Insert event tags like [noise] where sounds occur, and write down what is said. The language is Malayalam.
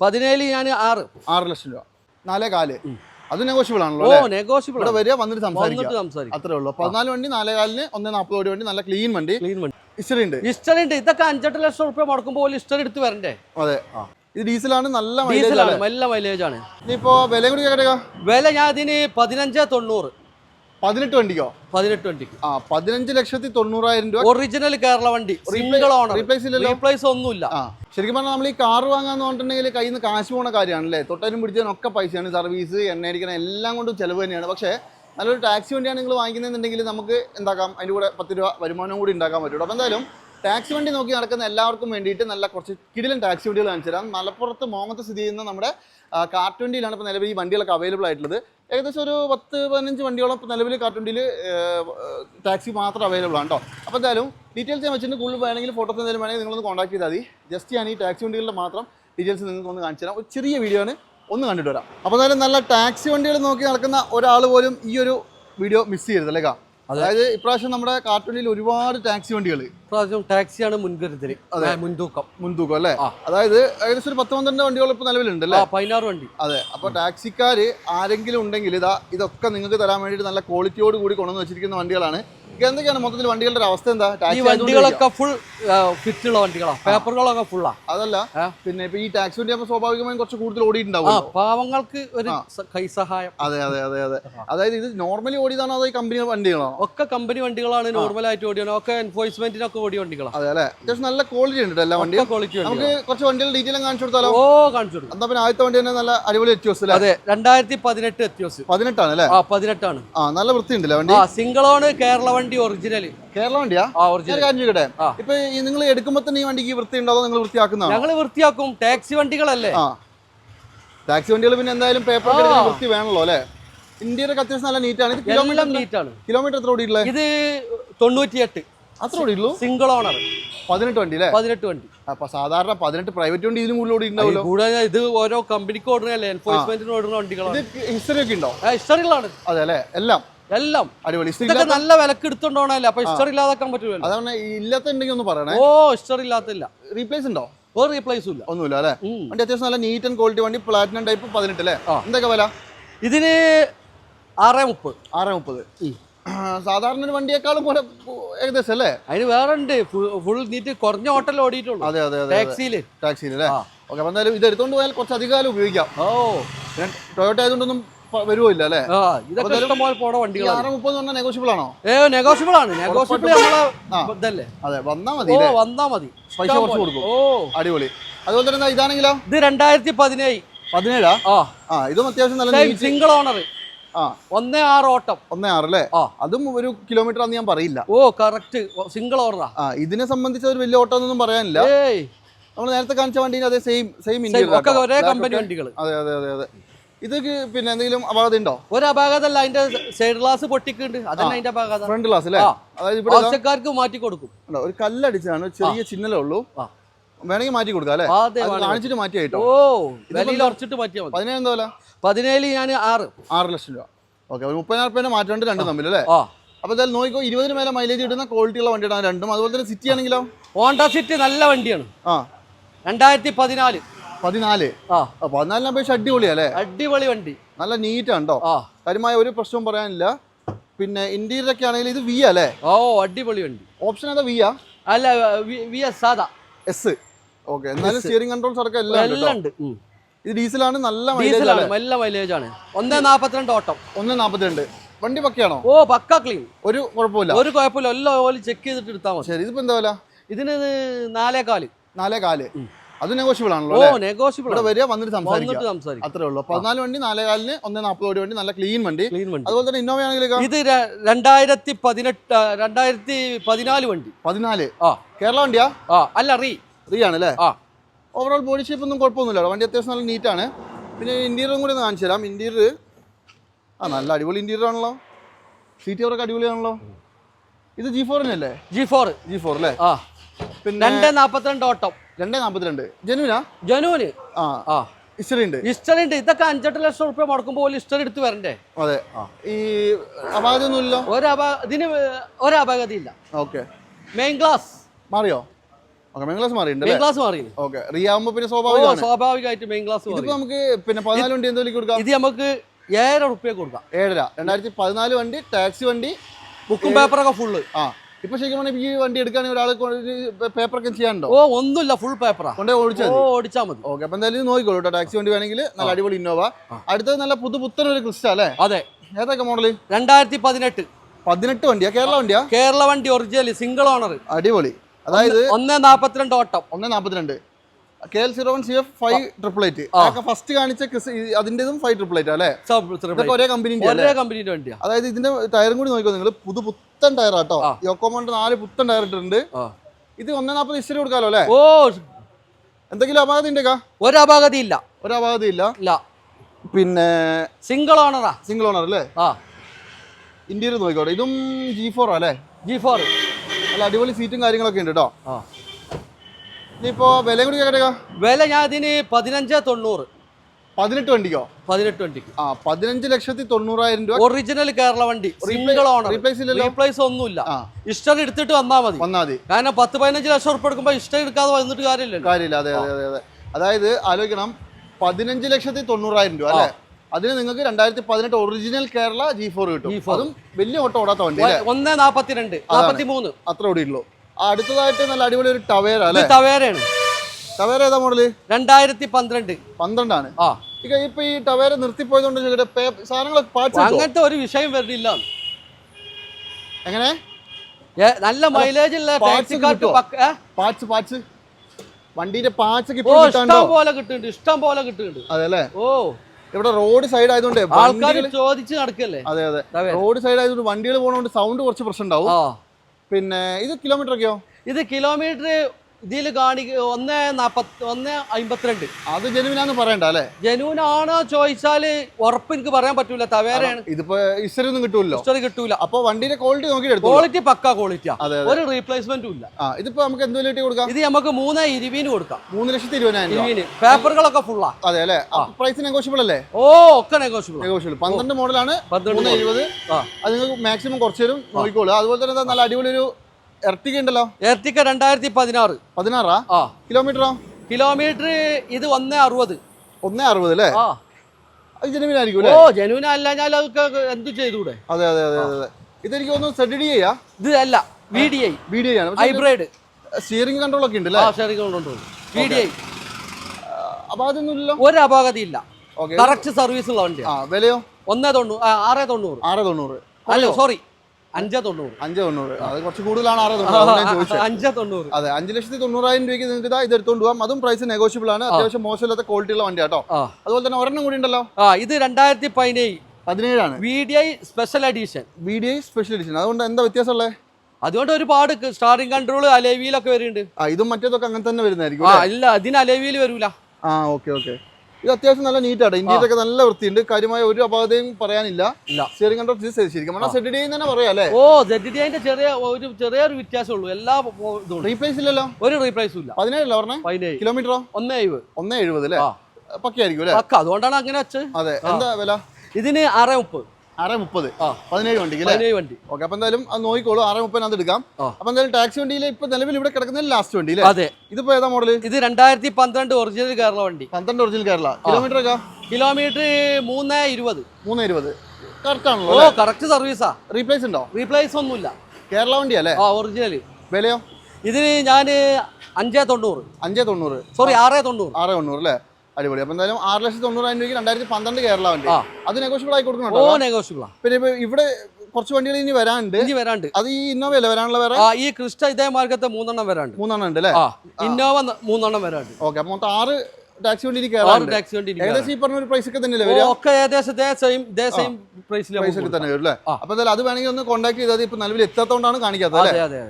പതിനേഴ് ഞാൻ ആറ്. ആറ് ലക്ഷം രൂപ. നാലേ കാൽ. അത് നെഗോഷ്യബിൾ ആണല്ലോ ഓ നെഗോഷിയബിൾ ഇവിടെ വരിക വന്നിട്ട് സംസാരിക്കാം. അത്രേ ഉള്ളൂ. പതിനാല് വണ്ടി നാലേ കാലിന് ഒന്ന് നാൽപ്പത് കോടി വണ്ടി നല്ല ക്ലീൻ വണ്ടി. ക്ലീൻ വണ്ടി. ഹിസ്റ്ററി ഉണ്ട്. ഹിസ്റ്ററി ഉണ്ട്. ഇതൊക്കെ അഞ്ചെട്ട് ലക്ഷം റുപ്യ മുടക്കുമ്പോൾ ഹിസ്റ്ററി എടുത്ത് വരണ്ടേ? അതെ. ഇത് ഡീസലാണ് നല്ല ഡീസലാണ് നല്ല മൈലേജ് ആണ്. ഇനിയിപ്പോ വില കൂടി കേട്ടോ വില ഞാൻ ഇതിന് പതിനഞ്ച് തൊണ്ണൂറ്. പതിനെട്ട് വണ്ടിക്കോ? പതിനെട്ട് വണ്ടിക്ക്. ആ പതിനഞ്ച് ലക്ഷത്തി തൊണ്ണൂറായിരം രൂപ. ഒറിജിനൽ കേരള വണ്ടി സിംഗിൾ ഓണർ റീപ്ലേസ് ഇല്ലല്ലോ? റീപ്ലേസ് ഒന്നുമില്ല. ആ. ശരിക്കും പറഞ്ഞാൽ നമ്മൾ ഈ കാർ വാങ്ങാന്ന് പറഞ്ഞിട്ടുണ്ടെങ്കിൽ കയ്യിൽ നിന്ന് കാശ് പോണ കാര്യമാണല്ലേ തൊട്ടതിനും പിടിച്ചതിനൊക്കെ പൈസയാണ് സർവീസ് എണ്ണ അടിക്കണം എല്ലാം കൊണ്ടും ചിലവ് തന്നെയാണ്. പക്ഷേ നല്ലൊരു ടാക്സി വണ്ടിയാണ് നിങ്ങൾ വാങ്ങിക്കുന്നതെന്നുണ്ടെങ്കിൽ നമുക്ക് എന്താക്കാം? അതിന്റെ കൂടെ പത്ത് രൂപ വരുമാനം കൂടി ഉണ്ടാക്കാൻ പറ്റുള്ളൂ അപ്പോൾ എന്തായാലും ടാക്സി വണ്ടി നോക്കി നടക്കുന്ന എല്ലാവർക്കും വേണ്ടിയിട്ട് നല്ല കുറച്ച് കിടിലൻ ടാക്സി വണ്ടികൾ കാണിച്ചു തരാം മലപ്പുറത്ത് മോങ്ങത്ത് സ്ഥിതി ചെയ്യുന്ന നമ്മുടെ കാർട്ടുവണ്ടിയിലാണ് ഇപ്പോൾ നിലവിൽ ഈ വണ്ടികളൊക്കെ അവൈലബിൾ ആയിട്ടുള്ളത്. ഏകദേശം ഒരു പത്ത് പതിനഞ്ച് വണ്ടിയോളം ഇപ്പോൾ നിലവിൽ കാർട്ടുവണ്ടിയിൽ ടാക്സി മാത്രം അവൈലബിൾ ആണ് കേട്ടോ അപ്പോൾ എന്തായാലും ഡീറ്റെയിൽസ് ഞാൻ വെച്ചിട്ട് കൂടുതൽ വേണമെങ്കിൽ ഫോട്ടോസ് എന്തായാലും വേണമെങ്കിൽ നിങ്ങളൊന്ന് കോൺടാക്ട് ചെയ്താൽ മതി. ജസ്റ്റ് ഞാൻ ഈ ടാക്സി വണ്ടികളുടെ മാത്രം ഡീറ്റെയിൽസ് നിങ്ങൾക്ക് ഒന്ന് കാണിച്ചു തരാം. ഒരു ചെറിയ വീഡിയോ ആണ്. ഒന്ന് കണ്ടിട്ട് വരാം. അപ്പോൾ എന്തായാലും നല്ല ടാക്സി വണ്ടികൾ നോക്കി നടക്കുന്ന ഒരാൾ പോലും ഈ ഒരു വീഡിയോ മിസ് ചെയ്യരുത് അല്ലേ? അതായത് ഇപ്രാവശ്യം നമ്മുടെ കാർട്ടൂണിൽ ഒരുപാട് ടാക്സി വണ്ടികൾ ഇപ്രാവശ്യം ടാക്സിയാണ് മുൻകരുതൽ അതെ. മുൻതൂക്കം. മുൻതൂക്കം അല്ലേ? അതായത് ഏകദേശം ഒരു പത്ത് പന്ത്രണ്ട് വണ്ടികൾ ഇപ്പോൾ നിലവിലുണ്ട് അല്ലേ? പതിനാറ് വണ്ടി. അതെ. അപ്പോൾ ടാക്സിക്കാർ ആരെങ്കിലും ഉണ്ടെങ്കിൽ ഇതാ ഇതൊക്കെ നിങ്ങൾക്ക് തരാൻ വേണ്ടിയിട്ട് നല്ല ക്വാളിറ്റിയോട് കൂടി കൊണ്ടുവന്ന് വെച്ചിരിക്കുന്ന വണ്ടികളാണ്. എന്തൊക്കെയാണ് മൊത്തത്തിൽ വണ്ടികളുടെ അവസ്ഥ എന്താ? ഈ വണ്ടികളൊക്കെ ഫുൾ ഫിറ്റുള്ള വണ്ടികളാ. പേപ്പറുകളൊക്കെ ഫുള്ളാ അതല്ല പിന്നെ ഇപ്പൊ ഈ ടാക്സി വണ്ടി ആകുമ്പോൾ സ്വാഭാവികമായും കുറച്ച് കൂടുതൽ ഓടിയിട്ടുണ്ടാവും പാവങ്ങൾക്ക് ഒരു കൈസഹായം അതെ അതെ അതെ അതെ. അതായത് ഇത് നോർമലി ഓടിയതാണോ അതോ കമ്പനി വണ്ടികളാണോ? ഒക്കെ കമ്പനി വണ്ടികളാണ് നോർമൽ ആയിട്ട് ഓടിയാണ്? ഒക്കെ എൻഫോഴ്സ്മെന്റിനൊക്കെ ഓടിയ വണ്ടികളാണ് അതെ അല്ലെ? അത്യാവശ്യം നല്ല ക്വാളിറ്റി ഉണ്ട് എല്ലാ വണ്ടിയും. ക്വാളിറ്റി നമുക്ക് കുറച്ച് വണ്ടികൾ ഡീറ്റെയിൽ കാണിച്ചു കൊടുത്താലോ? ഓ കാണിച്ചു കൊടുക്കും. എന്നാ പിന്നെ ആദ്യത്തെ വണ്ടി തന്നെ നല്ല അടിപൊളി എത്തിയോസ് അതെ രണ്ടായിരത്തി പതിനെട്ട് എത്തിയോസ്. പതിനെട്ടാണ് അല്ലേ? ആ പതിനെട്ടാണ്. ആ നല്ല വൃത്തി ഉണ്ടല്ലേ വണ്ടി ഓൺ കേരള വണ്ടി. ഒറിജിനൽ കേരള വണ്ടിയാ? ആ. ഇപ്പൊ നിങ്ങൾ എടുക്കുമ്പോ തന്നെ ഈ വണ്ടിക്ക് വൃത്തി ഉണ്ടോ നിങ്ങൾ വൃത്തിയാക്കുന്ന ഞങ്ങൾ വൃത്തിയാക്കും. ടാക്സി വണ്ടികളല്ലേ? ടാക്സി വണ്ടികൾ പിന്നെ എന്തായാലും പേപ്പർ വൃത്തി വേണല്ലോ അല്ലേ? ഇന്ത്യയുടെ അത്യാവശ്യം നല്ല നീറ്റാണ് ഇത് എല്ലാം കിലോമീറ്റർ നീറ്റാണ് കിലോമീറ്റർ എത്ര ഓടിയിട്ടുള്ളത് ഇത് തൊണ്ണൂറ്റിയെട്ട്. അത്ര ഓടിയുള്ളൂ സിംഗിൾ ഓണർ പതിനെട്ട് വണ്ടി അല്ലേ? പതിനെട്ട് വണ്ടി. അപ്പൊ സാധാരണ പതിനെട്ട് പ്രൈവറ്റ് വണ്ടി ഇതിലും മുകളിൽ ഓടിയിട്ടുണ്ടാവല്ലോ. കൂടാതെ ഇത് ഓരോ കമ്പനിക്ക് ഓടുന്നതല്ലേ? എൻഫോഴ്സ്മെന്റിന് ഓടുന്ന വണ്ടികളാണ്. ഹിസ്റ്ററി ഒക്കെ ഉണ്ടോ? ഹിസ്റ്ററികളാണ് അതെ അല്ലേ? എല്ലാം. എല്ലാം. അടിപൊളി. ഇതൊക്കെ നല്ല വിലക്ക് എടുത്തോണ്ടോണല്ലേ? അപ്പൊ ഹിസ്റ്ററി ഇല്ലാതാക്കാൻ പറ്റുമല്ലോ. അതാണ് ഈ ഇല്ലാത്ത ഉണ്ടെങ്കിൽ ഒന്ന് പറയണേ. ഓ ഹിസ്റ്ററി ഇല്ലാത്തില്ല റീപ്ലേസ് ഉണ്ടോ ഒരു റീപ്ലേസും ഇല്ല. ഒന്നുമില്ല അല്ലേ? വണ്ടി അത്യാവശ്യം നല്ല നീറ്റ് ആൻഡ് ക്വാളിറ്റി വണ്ടി പ്ലാറ്റിനം ടൈപ്പ് പതിനെട്ട് അല്ലേ? എന്തൊക്കെ വില? ഇതിന് ആറ് മുപ്പത്. ആറ് മുപ്പത്. [clears throat] സാധാരണ ഒരു വണ്ടിയേക്കാളും പോലെ ഏകദേശം അല്ലേ? അതിന് വേറെ ഉണ്ട്. ഫുൾ നീറ്റ് കുറഞ്ഞ ഹോട്ടൽ ഓടിയിട്ടുള്ളൂ. അതെ അതെ അതെ ടാക്സിയിൽ ടാക്സിയിൽ അല്ലേ. ഓക്കെ അപ്പം എന്തായാലും ഇത് എടുത്തോണ്ട് പോയാൽ കുറച്ച് അധികം കാലം ഉപയോഗിക്കാം. ഓ. ടൊയോട്ട ആയതുകൊണ്ടൊന്നും പ- അല്ലേ? ഇതൊക്കെ ഇഷ്ടംപോലെ പോണ വണ്ടികളാണ്. മുപ്പത് നെഗോഷ്യബിൾ ആണോ? ഏ നെഗോഷ്യബിൾ ആണ്. നെഗോഷ്യബിൾ. ഇതല്ലേ? അതെ വന്നാ മതി ഓ വന്നാ മതി. പൈസ കുറച്ച്. കൊടുക്കും. ഓ. അടിപൊളി. അതുപോലെ തന്നെ ഇതാണെങ്കിലോ? ഇത് രണ്ടായിരത്തി പതിനേഴ്. പതിനേഴാ? ആ. ആ ഇതും അത്യാവശ്യം നല്ല സിംഗിൾ ഓണർ ആ. ഒന്നേ ആറ് ഓട്ടം. ഒന്നേ ആറ് അല്ലേ? ആ. അതും ഒരു കിലോമീറ്റർ ആണെന്ന് ഞാൻ പറയില്ല. ഓ കറക്റ്റ് സിംഗിൾ ആ. ഇതിനെ സംബന്ധിച്ച് ഒരു വലിയ ഓട്ടം ഒന്നും പറയാനില്ല. നമ്മൾ നേരത്തെ കാണിച്ച വണ്ടി അതേ സെയിം സെയിം ഇന്ത്യ ഒരേ കമ്പനി വണ്ടികൾ അതെ അതെ അതെ അതെ. ഇത് പിന്നെ എന്തെങ്കിലും അപാകത ഉണ്ടോ? ഒരു അപാകതല്ല അതിന്റെ സൈഡ് ഗ്ലാസ് പൊട്ടിക്കുണ്ട് അതന്നെ അതിന്റെ അപാകത. ഫ്രണ്ട് ഗ്ലാസ് അല്ലേ. അതായത് ഇവിടെ ആവശ്യക്കാർക്ക് മാറ്റി കൊടുക്കും. ഒരു കല്ലടിച്ചാണ് ചെറിയ ചിഹ്നലേ ഉള്ളൂ. വേണമെങ്കിൽ മാറ്റി കൊടുക്കാം അല്ലേ. കാണിച്ചിട്ട് മാറ്റി ആയിട്ടോ ഓ വിലയിൽ ഉറച്ചിട്ട് മാറ്റിയാൽ മതി. പതിനേഴ് എന്താ വില? പതിനേഴിൽ ഞാൻ ആറ്. ആറ് ലക്ഷം രൂപ. ഓക്കെ ഒരു മുപ്പതിനായിരം രൂപ മാറ്റമുണ്ട് രണ്ടും തമ്മിൽ അല്ലേ? അപ്പൊ അപ്പോൾ എന്തായാലും നോക്കിക്കോ ഇരുപതിന് മേലെ മൈലേജ് കിട്ടുന്ന ക്വാളിറ്റി ഉള്ള വണ്ടിയാണ് രണ്ടും. അതുപോലെ തന്നെ സിറ്റി ആണെങ്കിലോ? ഹോണ്ട സിറ്റി നല്ല വണ്ടിയാണ്. ആ. രണ്ടായിരത്തി പതിനാല്. പതിനാല്. ആ. പതിനാലിനെ അപേക്ഷിച്ച് അടിപൊളിയല്ലേ അടിപൊളി വണ്ടി. നല്ല നീറ്റ് ഉണ്ടോ ആ. കാര്യമായ ഒരു പ്രശ്നവും പറയാനില്ല. പിന്നെ ഇന്റീരിയർ ഒക്കെ ആണെങ്കിൽ ഇത് വി അല്ലേ? ഓ അടിപൊളി വണ്ടി. ഓപ്ഷൻ ഏതാ വി ആ? അല്ല വി- എസ് സാധാ. എസ് ഓക്കെ എന്നാലും സ്റ്റിയറിംഗ് കൺട്രോൾസ് അടക്കം എല്ലാം ഉണ്ട്. ഇത് ഡീസലാണ് നല്ല മൈലേജാണ് ഡീസലാണ് നല്ല മൈലേജ് ആണ്. ഒന്നേ നാപ്പത്തിരണ്ട് ഓട്ടം. ഒന്ന് നാൽപ്പത്തിരണ്ട് വണ്ടി പക്കയാണോ? ഓ പക്ക ക്ലീൻ ഒരു കുഴപ്പമില്ല. ഒരു കുഴപ്പമില്ല എല്ലാം ഓൽ ചെക്ക് ചെയ്തിട്ട് എടുത്താൽ മതി. ശരി ഇതിപ്പോ എന്താ വില? ഇതിന് നാലേകാൽ. നാലേ കാൽ അത് നെഗോഷ്യബിൾ ആണല്ലോ ഓ നെഗോഷ്യബിൾ ഇവിടെ വരിക വന്നിട്ട് സംസാരിക്കാം. അത്രേ ഉള്ളൂ. പതിനാല് വണ്ടി നാലേ കാലിന് ഒന്ന് നാൽപ്പത് കോടി വണ്ടി നല്ല ക്ലീൻ വണ്ടി. ക്ലീൻ വണ്ടി. അതുപോലെ തന്നെ ഇന്നോവ ആണെങ്കിൽ ഇത് രണ്ടായിരത്തി പതിനെട്ട് രണ്ടായിരത്തി പതിനാല് വണ്ടി. പതിനാല്. ആ. കേരള വണ്ടിയാ? ആ അല്ല റീ. റീ ആണ് അല്ലേ ആ. ഓവറോൾ ബോഡി ഷേപ്പ് ഒന്നും കുഴപ്പമൊന്നുമില്ല വണ്ടി അത്യാവശ്യം നല്ല നീറ്റ് ആണ്. പിന്നെ ഇന്റീരിയറും കൂടി ഒന്ന് കാണിച്ചു തരാം. ഇന്റീരിയർ ആ നല്ല അടിപൊളി ഇന്റീരിയർ ആണല്ലോ. സീറ്റ് കവറൊക്കെ അടിപൊളിയാണല്ലോ. ഇത് ജി ഫോറിനല്ലേ ജി ഫോർ ജി ഫോർ അല്ലേ ആ. പിന്നെ രണ്ട് നാപ്പത്തിരണ്ട് ഓട്ടം. രണ്ട് നാപ്പത്തിരണ്ട്. ജനുവിനാ? ജനുവിന്? ആ. ആ. ഹിസ്റ്ററി ഉണ്ട്. ഹിസ്റ്ററി ഉണ്ട് ഇതൊക്കെ അഞ്ചെട്ട് ലക്ഷം റുപ്യ മുടക്കുമ്പോൾ ഹിസ്റ്ററി എടുത്ത് വരണ്ടേ? അതെ. ഈ അപാകതയൊന്നുമില്ലല്ലോ ഒരു അപാ ഇതിന് ഒരു ഇല്ല ഓക്കെ. മെയിൻ ക്ലാസ് മാറിയോ? ഓക്കെ മെയിൻ മാറിയിട്ടുണ്ട് മെയിൻ മാറി. ഓക്കെ. റീ പിന്നെ സ്വാഭാവികമാണ്. സ്വാഭാവികമായിട്ട് മെയിൻ നമുക്ക് പിന്നെ പതിനാല് വണ്ടി എന്തെങ്കിലും കൊടുക്കാം? ഇത് നമുക്ക് ഏഴര റുപ്യ കൊടുക്കാം. ഏഴര. രണ്ടായിരത്തി പതിനാല് വണ്ടി ടാക്സി വണ്ടി ബുക്കും പേപ്പറൊക്കെ ഫുള്ള് ആ. ഇപ്പൊ ശരിക്കും ഈ വണ്ടി എടുക്കുകയാണെങ്കിൽ ഒരാൾ പേപ്പറൊക്കെ ചെയ്യാനുണ്ടോ? ഓ ഒന്നുമില്ല ഫുൾ പേപ്പറാ കൊണ്ടേ ഓടിച്ചാൽ ഓടിച്ചാൽ മതി. ഓക്കെ അപ്പൊ എന്തായാലും നോക്കിക്കോളൂ കേട്ടോ. ടാക്സി വണ്ടി വേണമെങ്കിൽ നല്ല അടിപൊളി ഇന്നോവ. അടുത്തത് നല്ല പുതു പുത്തൻ ഒരു ക്രിസ്റ്റ അല്ലേ? അതെ. ഏതൊക്കെ മോഡൽ രണ്ടായിരത്തി പതിനെട്ട് പതിനെട്ട് വണ്ടിയാ? കേരള വണ്ടിയാ? കേരള വണ്ടി ഒറിജിനൽ സിംഗിൾ ഓണർ അടിപൊളി. അതായത് ഒന്ന് നാപ്പത്തിരണ്ട് ഓട്ടം. ഒന്ന് നാൽപ്പത്തിരണ്ട് K L zero one C F five triple eight first കാണിച്ച അതിന്റേതും ഫൈവ് ട്രിപ്പിൾ എയ്റ്റ് അല്ലേ? ഒരേ കമ്പനിന്റെ അല്ലേ? ഒരേ കമ്പനിയുടെ വണ്ടിയാ. അതായത് ഇതിന്റെ ടയറും കൂടി നോക്കിയോ നിങ്ങൾ പുതു പുത്തൻ ടയർ ആട്ടോ. യോക്കോമോണ്ട് നാല് പുത്തൻ ടയർ ഇട്ടിട്ടുണ്ട്. ഇത് ഒന്നേ നാൽപ്പത് ഇസ്റ്ററി കൊടുക്കാലോ അല്ലേ? ഓ. എന്തെങ്കിലും അപാകത ഉണ്ടേക്കാ അപാകത ഇല്ല. ഒരപാകത ഇല്ല. ഇല്ല. പിന്നെ സിംഗിൾ ഓണറാ സിംഗിൾ ഓണർ അല്ലേ? ആ. ഇന്ത്യയിൽ നോക്കിക്കോട്ടെ. ഇതും ജി ഫോർ അല്ലേ? ജി ഫോർ അല്ല അടിപൊളി സീറ്റും കാര്യങ്ങളൊക്കെ ഉണ്ട് കേട്ടോ ആ. ഇനിയിപ്പോ വില കൂടി കേട്ടോ വില ഞാൻ ഇതിന് പതിനഞ്ച് തൊണ്ണൂറ്. പതിനെട്ട് വണ്ടിക്കോ? പതിനെട്ട് വണ്ടിക്ക്. ആ പതിനഞ്ച് ലക്ഷത്തി തൊണ്ണൂറായിരം രൂപ. ഒറിജിനൽ കേരള വണ്ടി. റീപ്ലേസ് ഒന്നുമില്ല. ഇഷ്ടം എടുത്തിട്ട് വന്നാ മതി. വന്നാൽ മതി. കാരണം പത്ത് പതിനഞ്ച് ലക്ഷം ഉറപ്പ് എടുക്കുമ്പോ ഇഷ്ടം എടുക്കാതെ വന്നിട്ട് കാര്യമില്ല കാര്യമില്ല. അതെ അതെ അതെ അതെ. അതായത് ആലോചിക്കണം. പതിനഞ്ച് ലക്ഷത്തി തൊണ്ണൂറായിരം രൂപ അല്ലേ? അതിന് നിങ്ങൾക്ക് രണ്ടായിരത്തി പതിനെട്ട് ഒറിജിനൽ കേരള ജി ഫോർ കിട്ടും. G4. അതും വലിയ ഓട്ടം ഓടാത്ത വണ്ടി ഒന്ന് നാപ്പത്തിരണ്ട് നാപ്പത്തി മൂന്ന് അത്ര ഓടിയിട്ടുള്ളൂ. ആ അടുത്തതായിട്ട് നല്ല അടിപൊളി ഒരു ടവേര അല്ലേ? ടവേരയാണ്. ടവേര ഏതാ മോഡൽ രണ്ടായിരത്തി പന്ത്രണ്ട് പന്ത്രണ്ടാണ്. ആ. ഇപ്പൊ ഈ ടവേര നിർത്തിപ്പോയതുകൊണ്ട് സാധനങ്ങളൊക്കെ അങ്ങനത്തെ ഒരു വിഷയം വരുന്നില്ല എങ്ങനെ? നല്ല മൈലേജ് ഉള്ള പാർട്സ് വണ്ടിന്റെ ഇഷ്ടം പോലെ കിട്ടുന്നുണ്ട് ഇഷ്ടം പോലെ കിട്ടുന്നുണ്ട്. അതെ ഓ. ഇവിടെ റോഡ് സൈഡ് ആയതുകൊണ്ട് ആൾക്കാർ ചോദിച്ച് നടക്കല്ലേ? അതെ അതെ. റോഡ് സൈഡ് ആയതുകൊണ്ട് വണ്ടികൾ പോണോണ്ട് സൗണ്ട് കുറച്ച് പ്രശ്നം ഉണ്ടാവും പിന്നെ ഇത് കിലോമീറ്റർ ഒക്കെയോ ഇത് കിലോമീറ്റർ ഇതിൽ കാണി ഒന്ന് നാപ്പത്തി ഒന്ന് അമ്പത്തിരണ്ട്. അത് ജനുവിനാന്ന് പറയണ്ട അല്ലേ? ജനുവിനാണോ ചോദിച്ചാൽ ഉറപ്പ് എനിക്ക് പറയാൻ പറ്റൂല. തവേരയാണ്. ഇതിപ്പോ ഇസ്റ്റർ ഒന്നും കിട്ടൂല്ലോ ഹിസ്റ്ററി കിട്ടൂല. അപ്പൊ വണ്ടിയുടെ ക്വാളിറ്റി നോക്കി ക്വാളിറ്റി പക്ക ക്വാളിറ്റിയാ ഒരു റീപ്ലേസ്മെന്റും ഇല്ല. ഇതിപ്പോ നമുക്ക് എന്ത് വില കൊടുക്കാം? ഇത് നമുക്ക് മൂന്ന് ഇരുപീന് കൊടുക്കാം. മൂന്ന് ലക്ഷത്തി ഇരുപതിനായിരം പേപ്പറുകളൊക്കെ ഫുള്ളാ അതെ അല്ലേ? പ്രൈസ് നെഗോഷ്യബിൾ അല്ലേ? ഓ ഒക്കെ നെഗോഷ്യബിൾ നെഗോഷ്യബിൾ പന്ത്രണ്ട് മോഡലാണ് പന്ത്രണ്ട് ഇരുപത്. അത് നിങ്ങൾക്ക് മാക്സിമം കുറച്ചേരും നോക്കിക്കോളൂ. അതുപോലെ തന്നെ നല്ല അടിപൊളി ഒരു എർട്ടിക ഉണ്ടല്ലോ എർട്ടിക്ക രണ്ടായിരത്തി പതിനാറ്? പതിനാറാ ആ. കിലോമീറ്ററോ? കിലോമീറ്റർ ഇത് ഒന്ന് അറുപത്. ഒന്നേ അറുപത് അല്ലേ ആ. ജനുവിൻ ആയിരിക്കും ഓ ജനുവിൻ അല്ല അല്ലഞ്ഞാൽ അതൊക്കെ എന്ത് ചെയ്തൂടെ അതെ അതെ അതെ അതെ ഇതെനിക്ക് തോന്നുന്നു സെഡ് ഡി ചെയ്യാ ഇത് അല്ല V D I V D ആണ്. ഹൈബ്രിഡ് സ്റ്റിയറിംഗ് കൺട്രോൾ ഒക്കെ ഉണ്ട് ആ steering control V D I അപ്പൊ ഒരു അപാകതയില്ല കറക്റ്റ് സർവീസ് ഉള്ള വണ്ടി വിലയോ? ഒന്നേ തൊണ്ണൂറ് ആറേ തൊണ്ണൂറ്. ആറ് തൊണ്ണൂറ്. അല്ലോ സോറി അഞ്ചേ തൊണ്ണൂറ്. അഞ്ച് തൊണ്ണൂറ്. അത് കുറച്ച് കൂടുതലാണ് ആറ് തൊണ്ണൂറ്? അഞ്ചേ തൊണ്ണൂറ്. അതെ അഞ്ച് ലക്ഷത്തി തൊണ്ണൂറായിരം രൂപയ്ക്ക് നിങ്ങൾക്ക് ഇതാ ഇത് എടുത്തോണ്ട് പോകാം അതും പ്രൈസ് നെഗോഷ്യബിൾ ആണ്. അത്യാവശ്യം മോശമില്ലാത്ത ക്വാളിറ്റിയുള്ള വണ്ടി കേട്ടോ. അതുപോലെ തന്നെ ഒരെണ്ണം കൂടി ഉണ്ടല്ലോ. ആ ഇത് രണ്ടായിരത്തി പതിനേഴ് പതിനേഴാണ്. V D I special edition V D I special edition അതുകൊണ്ട് എന്താ വ്യത്യാസമുള്ളത് അതുകൊണ്ട് ഒരുപാട് സ്റ്റാറിംഗ് കൺട്രോൾ അലേവിയിലൊക്കെ വരുന്നുണ്ട്. ആ ഇതും മറ്റേതൊക്കെ അങ്ങനെ തന്നെ വരുന്നതായിരിക്കും ഇല്ല അതിന് അലേവിയിൽ വരൂല. ആ ഓക്കെ ഓക്കെ ഇത് അത്യാവശ്യം നല്ല നീറ്റാണ് ഇന്ത്യയിലൊക്കെ നല്ല വൃത്തിയുണ്ട്. കാര്യമായ ഒരു അപാകതയും പറയാനില്ല. സ്റ്റിയറിംഗ് കൺട്രോൾ ശരിക്കും സെഡ് ഡി തന്നെ പറയാം അല്ലേ? ഓ സെഡ് ഡി ചെറിയ ഒരു ചെറിയൊരു വ്യത്യാസമുള്ളൂ എല്ലാ റീപ്രൈസ് റീപ്ലേസ് ഇല്ലല്ലോ? ഒരു റീപ്രൈസും ഇല്ല. പതിനേഴല്ല പറഞ്ഞേ? പതിനേഴ്. കിലോമീറ്ററോ? ഒന്നേ എഴുപത്. ഒന്നേ എഴുപത് അല്ലേ? പക്കയായിരിക്കും അല്ലേ? പക്ക. അതുകൊണ്ടാണ് അങ്ങനെ വെച്ചത്. അതെ. എന്താ വില? ഇതിന് മുപ്പത്. ആറ് മുപ്പത് പതിനേഴ് വണ്ടി പതിനേഴ് വണ്ടി. ഓക്കെ അപ്പൊ എന്തായാലും അത് നോക്കിക്കോളൂ. ആറ് മുപ്പതിനകത്ത് എടുക്കാം. അപ്പൊ എന്തായാലും ടാക്സി വണ്ടിയിൽ ഇപ്പൊ നിലവിൽ ഇവിടെ കിടക്കുന്ന ലാസ്റ്റ് വണ്ടി അതെ. ഇതിപ്പോ ഏതാ മോഡൽ ഇത് രണ്ടായിരത്തി പന്ത്രണ്ട് ഒറിജിനൽ കേരള വണ്ടി. പന്ത്രണ്ട് ഒറിജിനൽ കേരള. കിലോമീറ്റർ ഒക്കെ? കിലോമീറ്റർ മൂന്ന് ഇരുപത്. മൂന്ന് ഇരുപത്. കറക്റ്റ് ആണല്ലോ കറക്റ്റ് സർവീസാ റീപ്ലേസ് ഉണ്ടോ? റീപ്ലേസ് ഒന്നുമില്ല. കേരള വണ്ടി അല്ലേ? ആ ഒറിജിനൽ വിലയോ? ഇതിന് ഞാൻ അഞ്ചേ തൊണ്ണൂറ്. അഞ്ചേ തൊണ്ണൂറ്. സോറി ആറേ തൊണ്ണൂറ്. ആറേ തൊണ്ണൂറ് അല്ലേ? അടിപൊളി. അപ്പൊ എന്തായാലും ആറ് ലക്ഷത്തി തൊണ്ണൂറായിരം രൂപയ്ക്ക് രണ്ടായിരത്തി പന്ത്രണ്ട് കേരള വണ്ടി. അത് നെഗോഷ്യബിൾ ആയി കൊടുക്കുന്നുണ്ടോ? നെഗോഷ്യബിൾ പിന്നെ ഇപ്പൊ ഇവിടെ കുറച്ച് വണ്ടികൾ ഇനി വരാണ്ട് ഇനി വരാണ്ട് അത് ഈ ഇന്നോവ അല്ലേ വരാനുള്ള വേറെ? ഈ ക്രിസ്റ്റ ഇതേ മാർഗത്തെ മൂന്നെണ്ണം വരാണ്ട് മൂന്നെണ്ണം ഉണ്ട് അല്ലേ? ഇന്നോവ മൂന്നെണ്ണം വരാണ്ട് ഓക്കെ അപ്പൊ മൊത്തം ആറ് ടാക്സി വണ്ടി ടാക്സി വണ്ടി ഏകദേശം ഈ പറഞ്ഞ ഒരു പ്രൈസ് ഒക്കെ തന്നെയല്ലേ വരും ഒക്കെ ഏകദേശം സെയിം സെയിം പ്രൈസിൽ പ്രൈസ് ഒക്കെ തന്നെ വരും അല്ലേ. അപ്പൊ എന്തായാലും അത് വേണമെങ്കിൽ ഒന്ന് കോൺടാക്ട് ചെയ്താൽ ഇപ്പൊ നിലവിൽ എത്താത്തതുകൊണ്ടാണ് കാണിക്കാത്തത് അല്ലേ? അതെ അതെ അതെ.